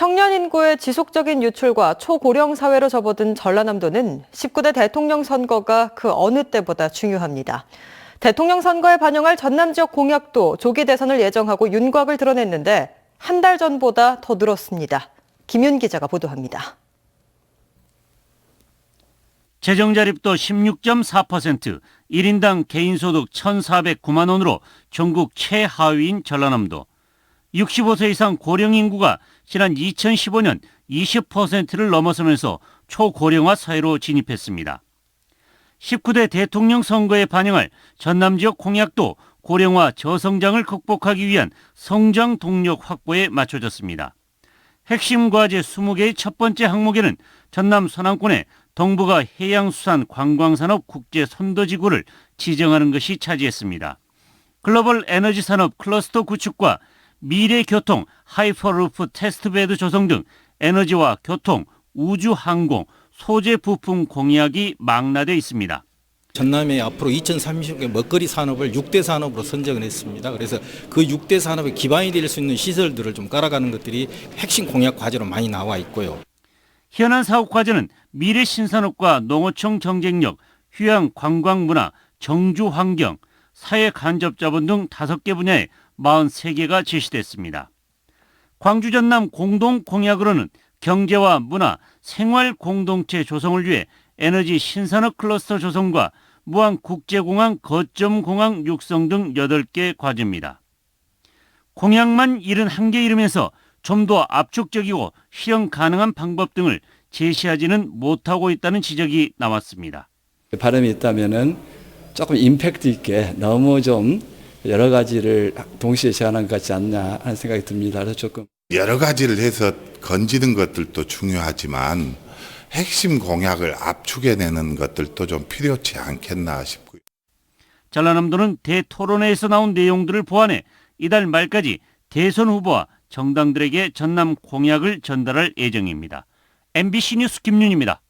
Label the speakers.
Speaker 1: 청년 인구의 지속적인 유출과 초고령 사회로 접어든 전라남도는 19대 대통령 선거가 그 어느 때보다 중요합니다. 대통령 선거에 반영할 전남 지역 공약도 조기 대선을 예정하고 윤곽을 드러냈는데 한 달 전보다 더 늘었습니다. 김윤 기자가 보도합니다.
Speaker 2: 재정 자립도 16.4%, 1인당 개인소득 1,409만 원으로 전국 최하위인 전라남도. 65세 이상 고령 인구가 지난 2015년 20%를 넘어서면서 초고령화 사회로 진입했습니다. 19대 대통령 선거에 반영할 전남 지역 공약도 고령화 저성장을 극복하기 위한 성장 동력 확보에 맞춰졌습니다. 핵심 과제 20개의 첫 번째 항목에는 전남 서남권의 동북아 해양수산 관광산업 국제 선도지구를 지정하는 것이 차지했습니다. 글로벌 에너지 산업 클러스터 구축과 미래 교통 하이퍼루프 테스트베드 조성 등 에너지와 교통, 우주 항공, 소재 부품 공약이 망라돼 있습니다.
Speaker 3: 전남에 앞으로 2030년 먹거리 산업을 6대 산업으로 선정을 했습니다. 그래서 그 6대 산업의 기반이 될 수 있는 시설들을 좀 깔아가는 것들이 핵심 공약 과제로 많이 나와 있고요.
Speaker 2: 현안 사업 과제는 미래 신산업과 농어촌 경쟁력, 휴양 관광 문화, 정주 환경, 사회 간접 자본 등 다섯 개 분야에 43개가 제시됐습니다. 광주 전남 공동 공약으로는 경제와 문화, 생활 공동체 조성을 위해 에너지 신산업 클러스터 조성과 무한 국제공항 거점 공항 육성 등 8개 과제입니다. 공약만 71개 이르면서 좀 더 압축적이고 실현 가능한 방법 등을 제시하지는 못하고 있다는 지적이 나왔습니다.
Speaker 4: 바람이 있다면은 조금 임팩트 있게 너무 좀 여러 가지를 동시에 제안한 것 같지 않냐 하는 생각이 듭니다. 그래서 조금
Speaker 5: 여러 가지를 해서 건지는 것들도 중요하지만 핵심 공약을 압축해 내는 것들도 좀 필요치 않겠나 싶고요.
Speaker 2: 전라남도는 대토론회에서 나온 내용들을 보완해 이달 말까지 대선 후보와 정당들에게 전남 공약을 전달할 예정입니다. MBC 뉴스 김윤입니다.